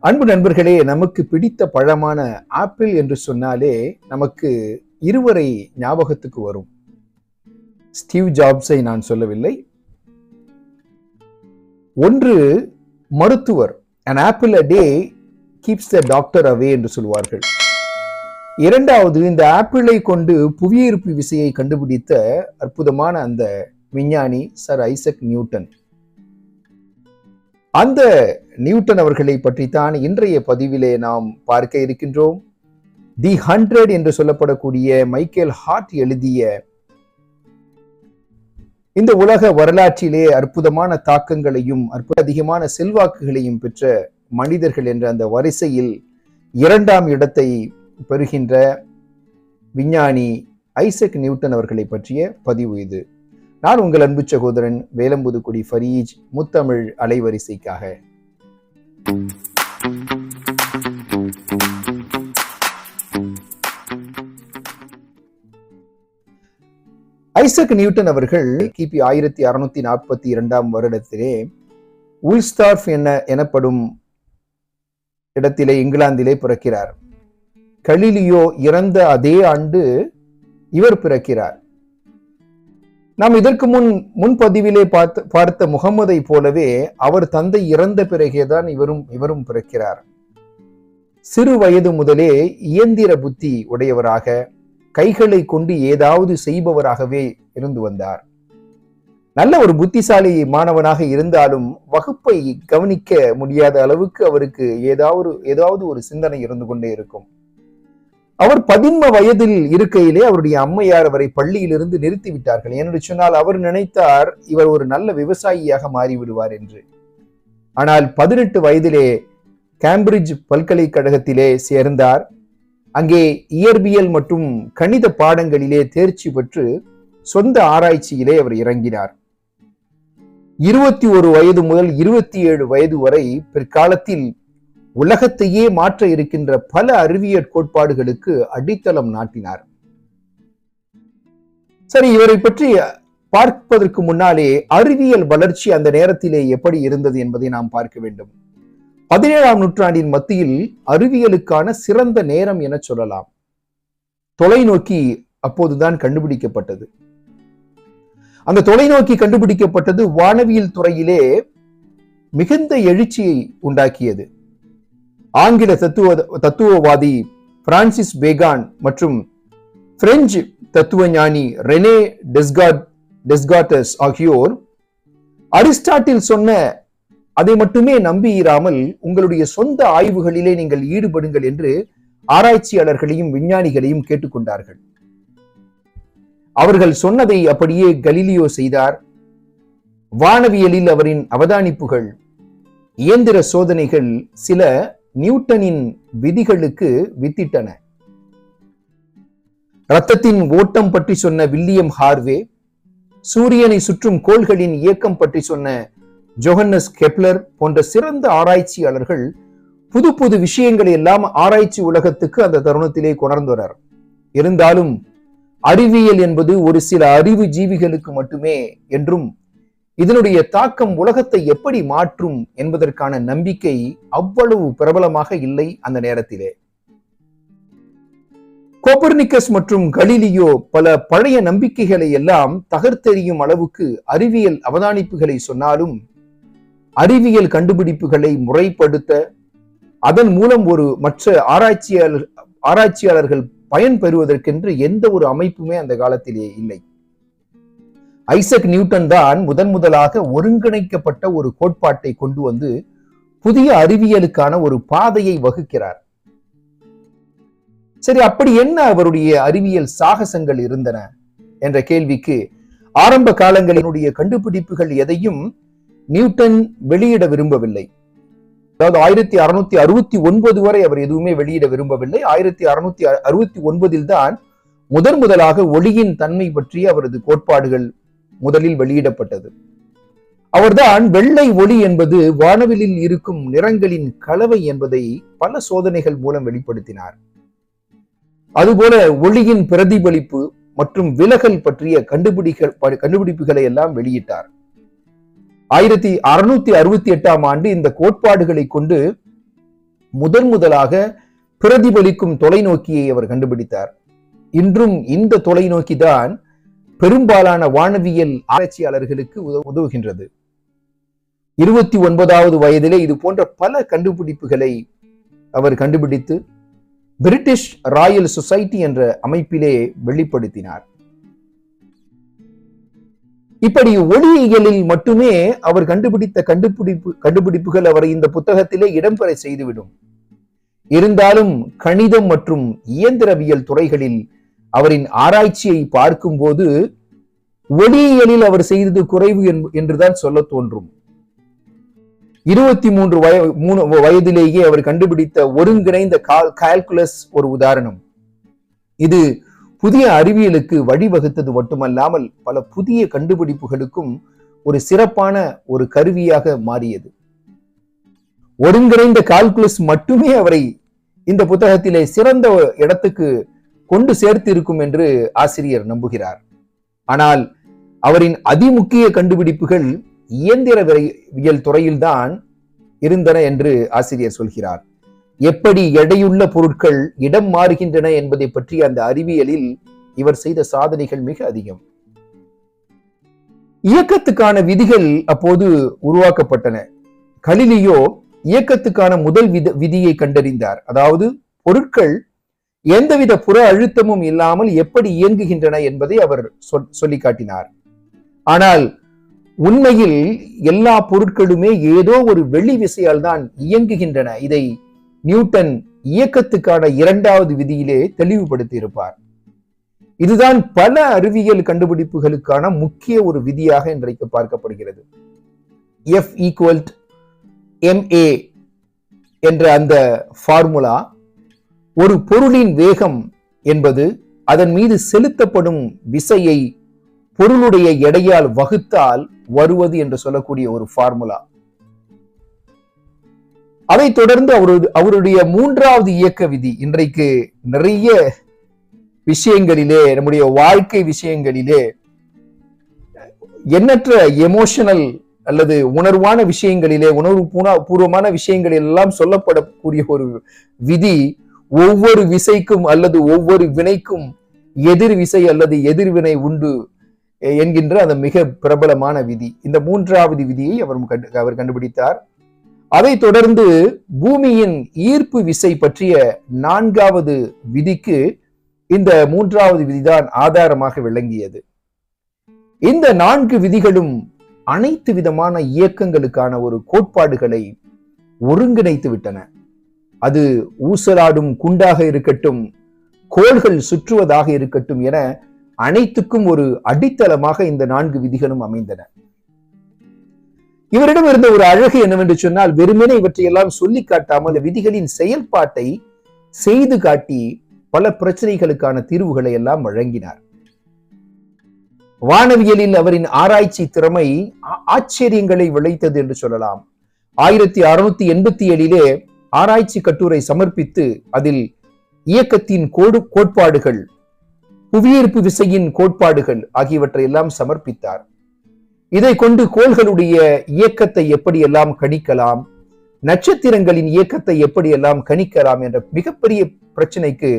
அன்பு நண்பர்களே நமக்கு பிடித்த பழமான ஆப்பிள் என்று சொன்னாலே நமக்கு இருவரை ஞாபகத்துக்கு வரும். ஸ்டீவ் ஜாப்ஸை நான் சொல்லவில்லை. ஒன்று மருத்துவர். An apple a day keeps the doctor away என்று சொல்வார்கள். இரண்டாவது இந்த ஆப்பிளை கொண்டு புவியீர்ப்பு விசையை கண்டுபிடித்த அற்புதமான அந்த விஞ்ஞானி சர் ஐசக் நியூட்டன் அந்த நியூட்டன் அவர்களை பற்றித்தான் இன்றைய பதிவிலே நாம் பார்க்க இருக்கின்றோம். தி ஹண்ட்ரட் என்று சொல்லப்படக்கூடிய மைக்கேல் ஹார்ட் எழுதிய இந்த உலக வரலாற்றிலே அற்புதமான தாக்கங்களையும் அற்புத அதிகமான செல்வாக்குகளையும் பெற்ற மனிதர்கள் என்ற அந்த வரிசையில் இரண்டாம் இடத்தை பெறுகின்ற விஞ்ஞானி ஐசக் நியூட்டன் அவர்களை பற்றிய பதிவு இது. நான் உங்கள் அன்பு சகோதரன் வேலம்புதுக்குடி ஃபரீஜ் முத்தமிழ் அலைவரிசைக்காக. ஐசக் நியூட்டன் அவர்கள் கிபி ஆயிரத்தி அறுநூத்தி நாற்பத்தி இரண்டாம் வருடத்திலே உல்ஸ்டார்ஃப் என எனப்படும் இடத்திலே இங்கிலாந்திலே பிறக்கிறார். கலிலியோ இறந்த அதே ஆண்டு இவர் பிறக்கிறார். நாம் இதற்கு முன் முன்பதிவிலே பார்த்து பார்த்த முகமதை போலவே அவர் தந்தை இறந்த பிறகேதான் இவரும் இவரும் பிறக்கிறார். சிறு வயது முதலே இயந்திர புத்தி உடையவராக கைகளை கொண்டு ஏதாவது செய்பவராகவே இருந்து வந்தார். நல்ல ஒரு புத்திசாலி மாணவனாக இருந்தாலும் வகுப்பை கவனிக்க முடியாத அளவுக்கு அவருக்கு ஏதாவது ஏதாவது ஒரு சிந்தனை இருந்து கொண்டே இருக்கும். அவர் பதின்ம வயதில் இருக்கையிலே அவருடைய அம்மையார் அவரை பள்ளியிலிருந்து நிறுத்தி விட்டார்கள் ஏனென்று சொன்னால் அவர் நினைத்தார் இவர் ஒரு நல்ல விவசாயியாக மாறிவிடுவார் என்று. ஆனால் பதினெட்டு வயதிலே கேம்பிரிட்ஜ் பல்கலைக்கழகத்திலே சேர்ந்தார். அங்கே இயற்பியல் மற்றும் கணித பாடங்களிலே தேர்ச்சி பெற்று சொந்த ஆராய்ச்சியிலே அவர் இறங்கினார். இருபத்தி ஒரு வயது முதல் இருபத்தி ஏழு வயது வரை பிற்காலத்தில் உலகத்தையே மாற்ற இருக்கின்ற பல அறிவியல் கோட்பாடுகளுக்கு அடித்தளம் நாட்டினார். சரி இவரை பற்றி பார்ப்பதற்கு முன்னாலே அறிவியல் வளர்ச்சி அந்த நேரத்திலே எப்படி இருந்தது என்பதை நாம் பார்க்க வேண்டும். பதினேழாம் நூற்றாண்டின் மத்தியில் அறிவியலுக்கான சிறந்த நேரம் என சொல்லலாம். தொலைநோக்கி அப்போதுதான் கண்டுபிடிக்கப்பட்டது. அந்த தொலைநோக்கி கண்டுபிடிக்கப்பட்டது வானவியல் துறையிலே மிகுந்த எழுச்சியை உண்டாக்கியது. ஆங்கில தத்துவ தத்துவவாதி பிரான்சிஸ் பேகான் மற்றும் பிரெஞ்சு தத்துவ ஞானி ரெனே டெஸ்காட் டெஸ்காட்டஸ் ஆகியோர் அரிஸ்டாட்டில் சொன்ன அதை மட்டுமே நம்பியிராமல் உங்களுடைய சொந்த ஆய்வுகளிலே நீங்கள் ஈடுபடுங்கள் என்று ஆராய்ச்சியாளர்களையும் விஞ்ஞானிகளையும் கேட்டுக்கொண்டார்கள். அவர்கள் சொன்னதை அப்படியே கலீலியோ செய்தார். வானவியலில் அவரின் அவதானிப்புகள் இயந்திர சோதனைகள் சில நியூட்டனின் விதிகளுக்கு வித்திட்டன. ரத்தத்தின் ஓட்டம் பற்றி சொன்ன வில்லியம் ஹார்வே சூரியனை சுற்றும் கோள்களின் இயக்கம் பற்றி சொன்ன ஜோஹன்னஸ் கெப்லர் போன்ற சிறந்த ஆராய்ச்சியாளர்கள் புது புது விஷயங்களை எல்லாம் ஆராய்ச்சி உலகத்துக்கு அந்த தருணத்திலே கொணர்ந்தனர் இருந்தாலும் அறிவியல் என்பது ஒரு சில அறிவு ஜீவிகளுக்கு மட்டுமே என்றும் இதனுடைய தாக்கம் உலகத்தை எப்படி மாற்றும் என்பதற்கான நம்பிக்கை அவ்வளவு பிரபலமாக இல்லை அந்த நேரத்திலே. கோபர்னிக்கஸ் மற்றும் கலீலியோ பல பழைய நம்பிக்கைகளை எல்லாம் தகர்த்தெறியும் அளவுக்கு அறிவியல் அவதானிப்புகளை சொன்னாலும் அறிவியல் கண்டுபிடிப்புகளை முறைப்படுத்த அதன் மூலம் ஒரு மற்ற ஆராய்ச்சியாளர் ஆராய்ச்சியாளர்கள் பயன் பெறுவதற்கென்று எந்த ஒரு அமைப்புமே அந்த காலத்திலே இல்லை. ஐசக் நியூட்டன் தான் முதன் முதலாக ஒருங்கிணைக்கப்பட்ட ஒரு கோட்பாட்டை கொண்டு வந்து புதிய அறிவியலுக்கான ஒரு பாதையை வகுக்கிறார். சரி அப்படி என்ன அவருடைய அறிவியல் சாகசங்கள் இருந்தன என்ற கேள்விக்கு ஆரம்ப காலங்களினுடைய கண்டுபிடிப்புகள் எதையும் நியூட்டன் வெளியிட விரும்பவில்லை. அதாவது ஆயிரத்தி அறுநூத்தி அறுபத்தி ஒன்பது வரை அவர் எதுவுமே வெளியிட விரும்பவில்லை. ஆயிரத்தி அறுநூத்தி அறுபத்தி ஒன்பதில் தான் முதன் முதலாக ஒளியின் தன்மை பற்றி அவரது கோட்பாடுகள் முதலில் வெளியிடப்பட்டது. அவர்தான் வெள்ளை ஒளி என்பது வானவிலில் இருக்கும் நிறங்களின் கலவை என்பதை பல சோதனைகள் மூலம் வெளிப்படுத்தினார். அதுபோல ஒளியின் பிரதிபலிப்பு மற்றும் விலகல் பற்றிய கண்டுபிடிகள் கண்டுபிடிப்புகளை எல்லாம் வெளியிட்டார். ஆயிரத்தி அறுநூத்தி அறுபத்தி எட்டாம் ஆண்டு இந்த கோட்பாடுகளை கொண்டு முதன் முதலாக பிரதிபலிக்கும் தொலைநோக்கியை அவர் கண்டுபிடித்தார். இன்றும் இந்த தொலைநோக்கி தான் பெரும்பாலான வானவியல் ஆராய்ச்சியாளர்களுக்கு உதவுகின்றது. இருபத்தி ஒன்பதாவது வயதிலே இது போன்ற பல கண்டுபிடிப்புகளை அவர் கண்டுபிடித்து பிரிட்டிஷ் ராயல் சொசைட்டி என்ற அமைப்பிலே வெளிப்படுத்தினார். இப்படி ஒளியியலில் மட்டுமே அவர் கண்டுபிடித்த கண்டுபிடிப்பு கண்டுபிடிப்புகள் அவரை இந்த புத்தகத்திலே இடம்பெற செய்துவிடும். இருந்தாலும் கணிதம் மற்றும் இயந்திரவியல் துறைகளில் அவரின் ஆராய்ச்சியை பார்க்கும்போது ஒளியியலில் அவர் செய்தது குறைவு என்றுதான் சொல்ல தோன்றும். இருபத்தி மூன்று வய மூணு வயதிலேயே அவர் கண்டுபிடித்த ஒருங்கிணைந்த கால்குலஸ் ஒரு உதாரணம். இது புதிய அறிவியலுக்கு வழிவகுத்தது மட்டுமல்லாமல் பல புதிய கண்டுபிடிப்புகளுக்கும் ஒரு சிறப்பான ஒரு கருவியாக மாறியது. ஒருங்கிணைந்த கால்குலஸ் மட்டுமே அவரை இந்த புத்தகத்திலே சிறந்த இடத்துக்கு கொண்டு சேர்த்து இருக்கும் என்று ஆசிரியர் நம்புகிறார். ஆனால் அவரின் அதிமுக்கிய கண்டுபிடிப்புகள் இயந்திரவியல் துறையில்தான் இருந்தன என்று ஆசிரியர் சொல்கிறார். எப்படி எடையுள்ள பொருட்கள் இடம் மாறுகின்றன என்பதை பற்றி அந்த அறிவியலில் இவர் செய்த சாதனைகள் மிக அதிகம். இயக்கத்துக்கான விதிகள் அப்போது உருவாக்கப்பட்டன. கலிலியோ இயக்கத்துக்கான முதல் வித விதியை கண்டறிந்தார். அதாவது பொருட்கள் எந்தவித புற அழுத்தமும் இல்லாமல் எப்படி இயங்குகின்றன என்பதை அவர் சொல்- சொல்லி காட்டினார் ஆனால் உண்மையில் எல்லா பொருட்களுமே ஏதோ ஒரு வெளி விசையால் தான் இயங்குகின்றன. இதை நியூட்டன் இயக்கத்துக்கான இரண்டாவது விதியிலே தெளிவுபடுத்தி இருப்பார் இதுதான் பல அறிவியல் கண்டுபிடிப்புகளுக்கான முக்கிய ஒரு விதியாக இன்றைக்கு பார்க்கப்படுகிறது. எஃப் ஈக்குவல் எம்ஏ என்ற அந்த ஃபார்முலா ஒரு பொருளின் வேகம் என்பது அதன் மீது செலுத்தப்படும் விசையை பொருளுடைய எடையால் வகுத்தால் வருவது என்று சொல்லக்கூடிய ஒரு ஃபார்முலா. அதைத் தொடர்ந்து அவரு அவருடைய மூன்றாவது இயக்க விதி இன்றைக்கு நிறைய விஷயங்களிலே நம்முடைய வாழ்க்கை விஷயங்களிலே எண்ணற்ற எமோஷனல் அல்லது உணர்வான விஷயங்களிலே உணர்வு பூர்வமான விஷயங்களில் எல்லாம் சொல்லப்படக்கூடிய ஒரு விதி ஒவ்வொரு விசைக்கும் அல்லது ஒவ்வொரு வினைக்கும் எதிர் விசை அல்லது எதிர்வினை உண்டு என்கின்ற அந்த மிக பிரபலமான விதி. இந்த மூன்றாவது விதியை அவர் கண்டு- அவர் கண்டுபிடித்தார். அதைத் தொடர்ந்து பூமியின் ஈர்ப்பு விசை பற்றிய நான்காவது விதிக்கு இந்த மூன்றாவது விதிதான் ஆதாரமாக விளங்கியது. இந்த நான்கு விதிகளும் அனைத்து விதமான இயக்கங்களுக்கான ஒரு கோட்பாடுகளை ஒருங்கிணைத்து விட்டன. அது ஊசலாடும் குண்டாக இருக்கட்டும் கோள்கள் சுற்றுவதாக இருக்கட்டும் என அனைத்துக்கும் ஒரு அடித்தளமாக இந்த நான்கு விதிகளும் அமைந்தன. இவரிடம் இருந்த ஒரு அழகு என்னவென்று சொன்னால் வெறுமனே இவற்றையெல்லாம் சொல்லி காட்டாமல் விதிகளின் செயல்பாட்டை செய்து காட்டி பல பிரச்சனைகளுக்கான தீர்வுகளை எல்லாம் வழங்கினார். வானவியலில் அவரின் ஆராய்ச்சி திறமை ஆ- ஆச்சரியங்களை விளைத்தது என்று சொல்லலாம். ஆயிரத்தி அறுநூத்தி எண்பத்தி ஏழிலே ஆராய்ச்சி கட்டுரை சமர்ப்பித்து அதில் இயக்கத்தின் கோடு கோட்பாடுகள் புவியீர்ப்பு விசையின் கோட்பாடுகள் ஆகியவற்றை எல்லாம் சமர்ப்பித்தார். இதை கொண்டு கோள்களுடைய இயக்கத்தை எப்படியெல்லாம் கணிக்கலாம் நட்சத்திரங்களின் இயக்கத்தை எப்படியெல்லாம் கணிக்கலாம் என்ற மிகப்பெரிய பிரச்சனைக்கு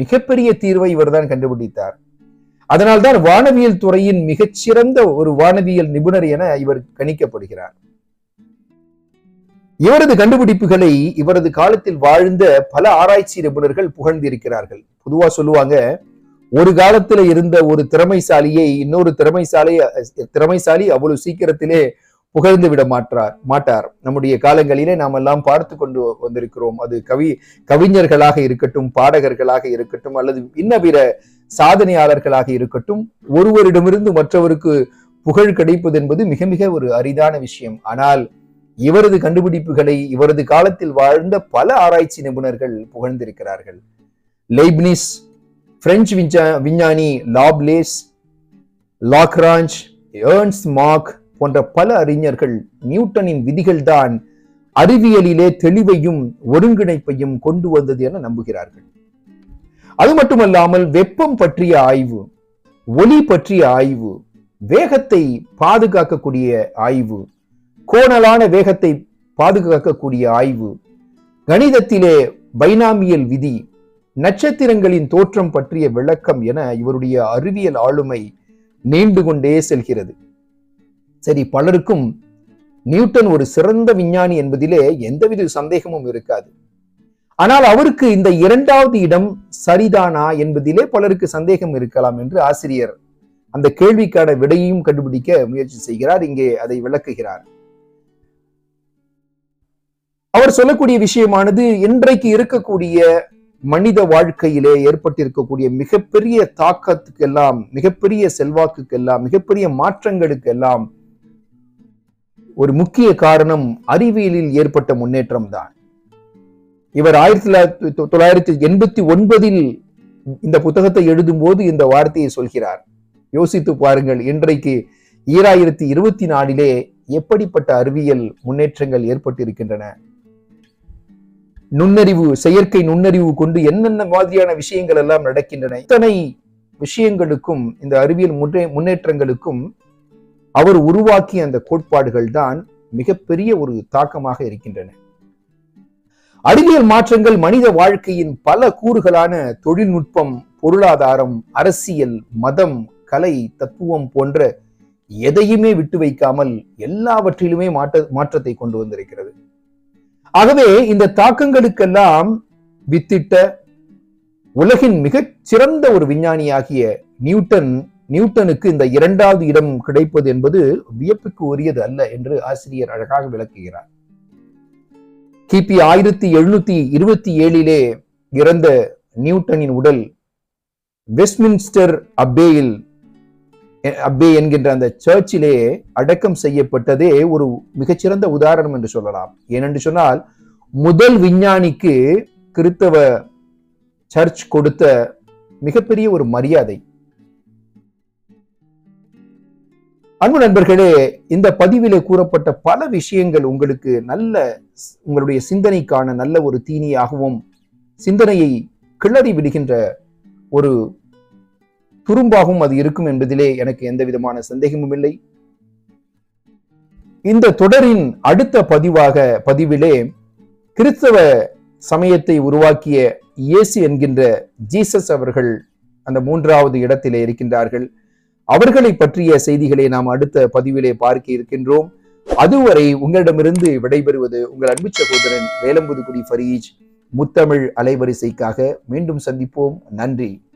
மிகப்பெரிய தீர்வை இவர்தான் கண்டுபிடித்தார். அதனால்தான் வானவியல் துறையின் மிகச்சிறந்த ஒரு வானவியல் நிபுணர் என இவர் கணிக்கப்படுகிறார். இவரது கண்டுபிடிப்புகளை இவரது காலத்தில் வாழ்ந்த பல ஆராய்ச்சி நிபுணர்கள் புகழ்ந்திருக்கிறார்கள். பொதுவா சொல்லுவாங்க ஒரு காலத்துல இருந்த ஒரு திறமைசாலியை இன்னொரு திறமைசாலி திறமைசாலி அவ்வளவு சீக்கிரத்திலே புகழ்ந்து விட மாட்டார் மாட்டார். நம்முடைய காலங்களிலே நாம் எல்லாம் பார்த்து கொண்டு வந்திருக்கிறோம். அது கவி கவிஞர்களாக இருக்கட்டும் பாடகர்களாக இருக்கட்டும் அல்லது இன்ன பிற சாதனையாளர்களாக இருக்கட்டும் ஒருவரிடமிருந்து மற்றவருக்கு புகழ் கிடைப்பது என்பது மிக மிக ஒரு அரிதான விஷயம். ஆனால் இவரது கண்டுபிடிப்புகளை இவரது காலத்தில் வாழ்ந்த பல ஆராய்ச்சி நிபுணர்கள் புகழ்ந்திருக்கிறார்கள். லைப்னிஸ் பிரெஞ்சு விஞ்ஞா- விஞ்ஞானி லாப்லேஸ் லாக்ராஞ்ச் ஏர்ன்ஸ் மார்க் போன்ற பல அறிஞர்கள் நியூட்டனின் விதிகள் தான் அறிவியலிலே தெளிவையும் ஒருங்கிணைப்பையும் கொண்டு வந்தது என நம்புகிறார்கள். அது மட்டுமல்லாமல் வெப்பம் பற்றிய ஆய்வு ஒளி பற்றிய ஆய்வு வேகத்தை பாதுகாக்கக்கூடிய ஆய்வு கோணலான வேகத்தை பாதுகாக்கக்கூடிய ஆய்வு. கணிதத்திலே பைனாமியல் விதி நட்சத்திரங்களின் தோற்றம் பற்றிய விளக்கம் என இவருடைய அறிவியல் ஆளுமை நீண்டு கொண்டே செல்கிறது. சரி பலருக்கும் நியூட்டன் ஒரு சிறந்த விஞ்ஞானி என்பதிலே எந்தவித சந்தேகமும் இருக்காது. ஆனால் அவருக்கு இந்த இரண்டாவது இடம் சரிதானா என்பதிலே பலருக்கு சந்தேகம் இருக்கலாம் என்று ஆசிரியர் அந்த கேள்விக்கான விடையையும் கண்டுபிடிக்க முயற்சி செய்கிறார் இங்கே அதை விளக்குகிறார். அவர் சொல்லக்கூடிய விஷயமானது இன்றைக்கு இருக்கக்கூடிய மனித வாழ்க்கையிலே ஏற்பட்டிருக்கக்கூடிய மிகப்பெரிய தாக்கத்துக்கெல்லாம் மிகப்பெரிய செல்வாக்குக்கெல்லாம் மிகப்பெரிய மாற்றங்களுக்கெல்லாம் ஒரு முக்கிய காரணம் அறிவியலில் ஏற்பட்ட முன்னேற்றம் தான் இவர் ஆயிரத்தி தொள்ளாயிரத்தி தொள்ளாயிரத்தி எண்பத்தி ஒன்பதில் இந்த புத்தகத்தை எழுதும் போது இந்த வார்த்தையை சொல்கிறார். யோசித்து பாருங்கள் இன்றைக்கு ஈராயிரத்தி இருபத்தி நாலிலே எப்படிப்பட்ட அறிவியல் முன்னேற்றங்கள் ஏற்பட்டிருக்கின்றன? நுண்ணறிவு செயற்கை நுண்ணறிவு கொண்டு என்னென்ன மாதிரியான விஷயங்கள் எல்லாம் நடக்கின்றன? இத்தனை விஷயங்களுக்கும் இந்த அறிவியல் முன்னே முன்னேற்றங்களுக்கும் அவர் உருவாக்கிய அந்த கோட்பாடுகள் தான் மிகப்பெரிய ஒரு தாக்கமாக இருக்கின்றன. அறிவியல் மாற்றங்கள் மனித வாழ்க்கையின் பல கூறுகளான தொழில்நுட்பம் பொருளாதாரம் அரசியல் மதம் கலை தத்துவம் போன்ற எதையுமே விட்டு வைக்காமல் எல்லாவற்றிலுமே மாற்ற மாற்றத்தை கொண்டு வந்திருக்கிறது. ஆகவே இந்த தாக்கங்களுக்கெல்லாம் வித்திட்ட உலகின் மிகச் சிறந்த ஒரு விஞ்ஞானியாகிய நியூட்டன் நியூட்டனுக்கு இந்த இரண்டாவது இடம் கிடைப்பது என்பது வியப்புக்கு உரியது அல்ல என்று ஆசிரியர் அழகாக விளக்குகிறார். கிபி ஆயிரத்தி எழுநூத்தி இருபத்தி ஏழிலே இறந்த நியூட்டனின் உடல் வெஸ்ட்மின்ஸ்டர் அப்பேயில் அப்பே என்கின்ற அந்த சர்ச்சிலே அடக்கம் செய்யப்பட்டதே ஒரு மிகச்சிறந்த உதாரணம் என்று சொல்லலாம். ஏனென்று சொன்னால் முதல் விஞ்ஞானிக்கு கிறித்தவ சர்ச் கொடுத்த மிகப்பெரிய ஒரு மரியாதை. அன்பு நண்பர்களே இந்த பதிவிலே கூறப்பட்ட பல விஷயங்கள் உங்களுக்கு நல்ல உங்களுடைய சிந்தனைக்கான நல்ல ஒரு தீனியாகவும் சிந்தனையை கிளறி விடுகின்ற ஒரு துரும்பாகவும் அது இருக்கும் என்பதிலே எனக்கு எந்த விதமான சந்தேகமும் இல்லை. இந்த தொடரின் அடுத்த பதிவாக பதிவிலே கிறிஸ்தவ சமயத்தை உருவாக்கிய இயேசு என்கின்ற ஜீசஸ் அவர்கள் அந்த மூன்றாவது இடத்திலே இருக்கின்றார்கள். அவர்களை பற்றிய செய்திகளை நாம் அடுத்த பதிவிலே பார்க்க இருக்கின்றோம். அதுவரை உங்களிடமிருந்து விடைபெறுவது உங்கள் அன்பு சகோதரன் வேலம்புதுகுடி ஃபரீஜ். முத்தமிழ் அலைவரிசைக்காக மீண்டும் சந்திப்போம். நன்றி.